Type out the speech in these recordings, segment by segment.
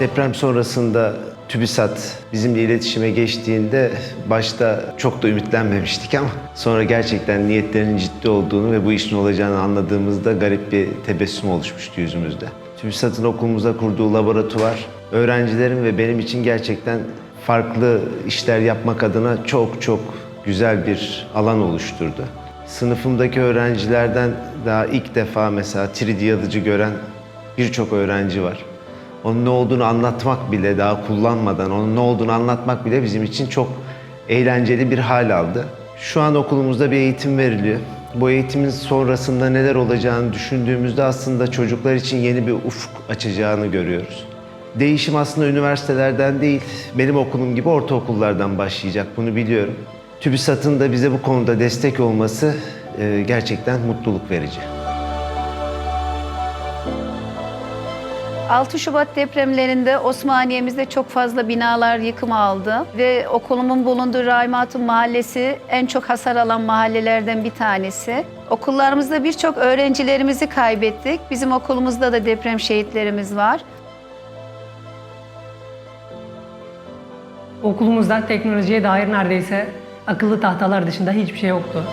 Deprem sonrasında TÜBİSAT bizimle iletişime geçtiğinde başta çok da ümitlenmemiştik ama sonra gerçekten niyetlerinin ciddi olduğunu ve bu işin olacağını anladığımızda garip bir tebessüm oluşmuştu yüzümüzde. TÜBİSAT'ın okulumuza kurduğu laboratuvar öğrencilerin ve benim için gerçekten farklı işler yapmak adına çok çok güzel bir alan oluşturdu. Sınıfımdaki öğrencilerden daha ilk defa mesela 3D yazıcı gören birçok öğrenci var. Onun ne olduğunu anlatmak bile daha kullanmadan onun ne olduğunu anlatmak bile bizim için çok eğlenceli bir hal aldı. Şu an okulumuzda bir eğitim veriliyor. Bu eğitimin sonrasında neler olacağını düşündüğümüzde aslında çocuklar için yeni bir ufuk açacağını görüyoruz. Değişim aslında üniversitelerden değil, benim okulum gibi ortaokullardan başlayacak bunu biliyorum. TÜBİSAT'ın da bize bu konuda destek olması e, gerçekten mutluluk verici. 6 Şubat depremlerinde Osmaniye'mizde çok fazla binalar yıkım aldı ve okulumun bulunduğu Raymatun Mahallesi en çok hasar alan mahallelerden bir tanesi. Okullarımızda birçok öğrencilerimizi kaybettik. Bizim okulumuzda da deprem şehitlerimiz var. Okulumuzda teknolojiye dair neredeyse akıllı tahtalar dışında hiçbir şey yoktu.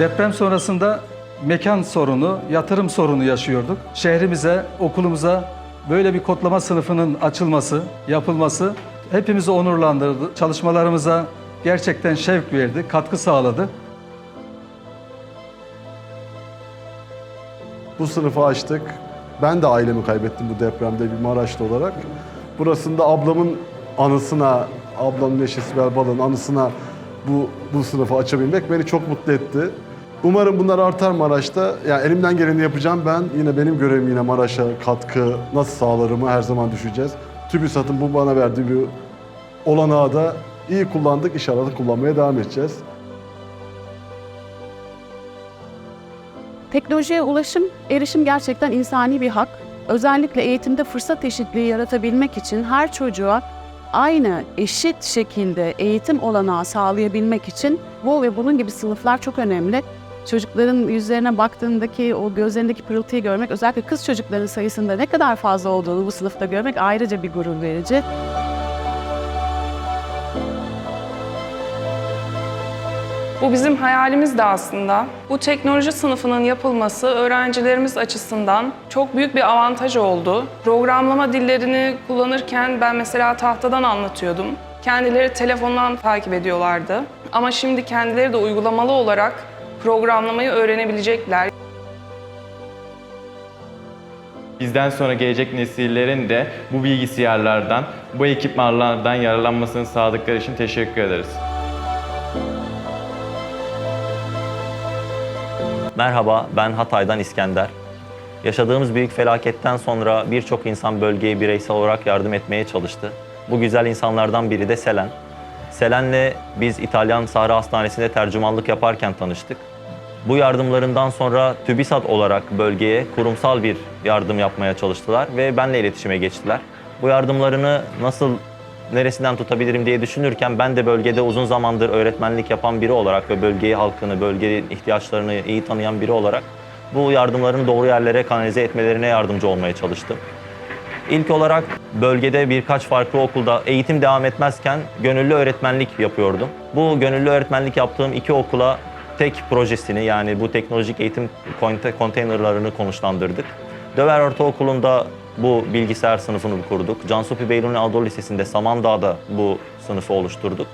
Deprem sonrasında mekan sorunu, yatırım sorunu yaşıyorduk. Şehrimize, okulumuza böyle bir kodlama sınıfının açılması, yapılması hepimizi onurlandırdı. Çalışmalarımıza gerçekten şevk verdi, katkı sağladı. Bu sınıfı açtık. Ben de ailemi kaybettim bu depremde bir Maraşlı olarak. Burasında ablamın anısına, ablamın eşi Sibel Bal'ın anısına bu, bu sınıfı açabilmek beni çok mutlu etti. Umarım bunlar artar Maraş'ta. Yani elimden geleni yapacağım ben. Yine benim görevim yine Maraş'a katkı nasıl sağlarımı her zaman düşeceğiz. TÜBİSAT'ın bu bana verdiği bir olanağı da iyi kullandık. İnşallah kullanmaya devam edeceğiz. Teknolojiye ulaşım, erişim gerçekten insani bir hak. Özellikle eğitimde fırsat eşitliği yaratabilmek için her çocuğa aynı eşit şekilde eğitim olanağı sağlayabilmek için bu ve bunun gibi sınıflar çok önemli. Çocukların yüzlerine baktığındaki o gözlerindeki pırıltıyı görmek, özellikle kız çocukların sayısında ne kadar fazla olduğunu bu sınıfta görmek ayrıca bir gurur verici. Bu bizim hayalimiz de aslında. Bu teknoloji sınıfının yapılması öğrencilerimiz açısından çok büyük bir avantaj oldu. Programlama dillerini kullanırken ben mesela tahtadan anlatıyordum. Kendileri telefondan takip ediyorlardı. Ama şimdi kendileri de uygulamalı olarak programlamayı öğrenebilecekler. Bizden sonra gelecek nesillerin de bu bilgisayarlardan, bu ekipmanlardan yararlanmasını sağladıkları için teşekkür ederiz. Merhaba, ben Hatay'dan İskender. Yaşadığımız büyük felaketten sonra birçok insan bölgeye bireysel olarak yardım etmeye çalıştı. Bu güzel insanlardan biri de Selen. Selen'le biz İtalyan Sahra Hastanesi'nde tercümanlık yaparken tanıştık. Bu yardımlarından sonra TÜBİSAT olarak bölgeye kurumsal bir yardım yapmaya çalıştılar ve benle iletişime geçtiler. Bu yardımlarını nasıl neresinden tutabilirim diye düşünürken ben de bölgede uzun zamandır öğretmenlik yapan biri olarak ve bölgeyi halkını, bölgenin ihtiyaçlarını iyi tanıyan biri olarak bu yardımların doğru yerlere kanalize etmelerine yardımcı olmaya çalıştım. İlk olarak bölgede birkaç farklı okulda eğitim devam etmezken gönüllü öğretmenlik yapıyordum. Bu gönüllü öğretmenlik yaptığım iki okula tek projesini yani bu teknolojik eğitim konte- konteynerlarını konuşlandırdık. Döver Ortaokulu'nda bu bilgisayar sınıfını kurduk. Cansupi Beyruni Anadolu Lisesi'nde Samandağ'da bu sınıfı oluşturduk.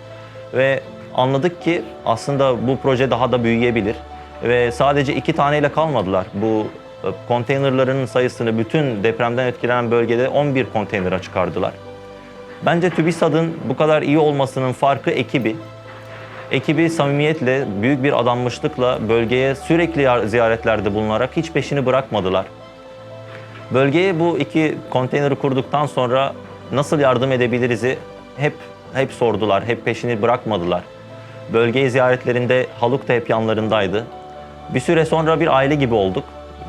Ve anladık ki aslında bu proje daha da büyüyebilir. Ve sadece iki taneyle kalmadılar. Bu e, konteynerların sayısını bütün depremden etkilenen bölgede 11 konteynera çıkardılar. Bence TÜBİSAD'ın bu kadar iyi olmasının farkı ekibi. Ekibi samimiyetle, büyük bir adanmışlıkla bölgeye sürekli yar- ziyaretlerde bulunarak hiç peşini bırakmadılar. Bölgeye bu iki konteyneri kurduktan sonra nasıl yardım edebiliriz'i hep hep sordular, hep peşini bırakmadılar. Bölgeyi ziyaretlerinde Haluk da hep yanlarındaydı. Bir süre sonra bir aile gibi olduk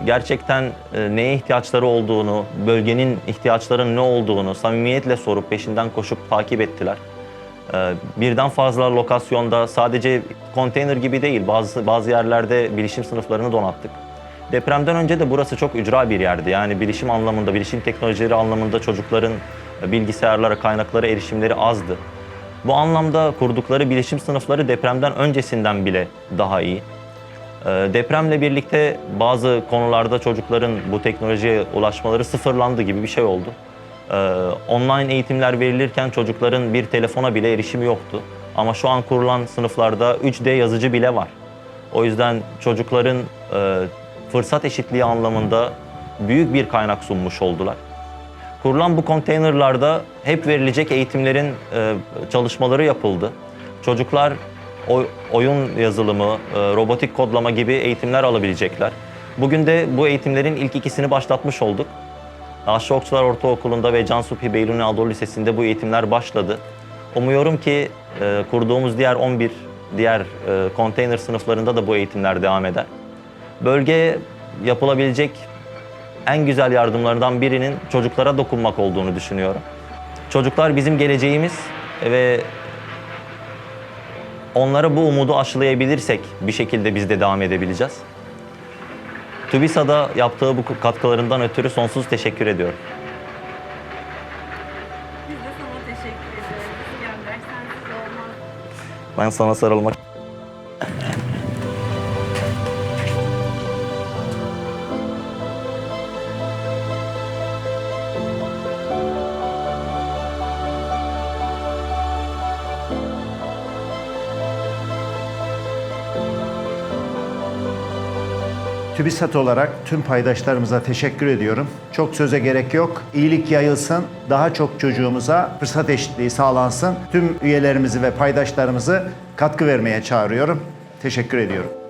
gerçekten e, neye ihtiyaçları olduğunu, bölgenin ihtiyaçlarının ne olduğunu samimiyetle sorup peşinden koşup takip ettiler. Ee, Birden fazla lokasyonda sadece konteyner gibi değil bazı bazı yerlerde bilişim sınıflarını donattık. Depremden önce de burası çok ücra bir yerdi. Yani bilişim anlamında, bilişim teknolojileri anlamında çocukların bilgisayarlara, kaynaklara erişimleri azdı. Bu anlamda kurdukları bilişim sınıfları depremden öncesinden bile daha iyi. Ee, Depremle birlikte bazı konularda çocukların bu teknolojiye ulaşmaları sıfırlandı gibi bir şey oldu. Ee, Online eğitimler verilirken çocukların bir telefona bile erişimi yoktu. Ama şu an kurulan sınıflarda 3D yazıcı bile var. O yüzden çocukların e, fırsat eşitliği anlamında büyük bir kaynak sunmuş oldular. Kurulan bu konteynerlarda hep verilecek eğitimlerin e, çalışmaları yapıldı. Çocuklar oy- oyun yazılımı, e, robotik kodlama gibi eğitimler alabilecekler. Bugün de bu eğitimlerin ilk ikisini başlatmış olduk. Aşçı Okçular Ortaokulu'nda ve Cansupi Beylül Anadolu Lisesi'nde bu eğitimler başladı. Umuyorum ki e, kurduğumuz diğer 11 diğer e, konteyner sınıflarında da bu eğitimler devam eder. Bölgeye yapılabilecek en güzel yardımlarından birinin çocuklara dokunmak olduğunu düşünüyorum. Çocuklar bizim geleceğimiz ve onlara bu umudu aşılayabilirsek bir şekilde biz de devam edebileceğiz. TÜBİSA'da yaptığı bu katkılarından ötürü sonsuz teşekkür ediyorum. Biz de sana teşekkür ediyoruz. Olmaz. Ben sana sarılmak TÜBİSAT olarak tüm paydaşlarımıza teşekkür ediyorum. Çok söze gerek yok. İyilik yayılsın, daha çok çocuğumuza fırsat eşitliği sağlansın. Tüm üyelerimizi ve paydaşlarımızı katkı vermeye çağırıyorum. Teşekkür ediyorum.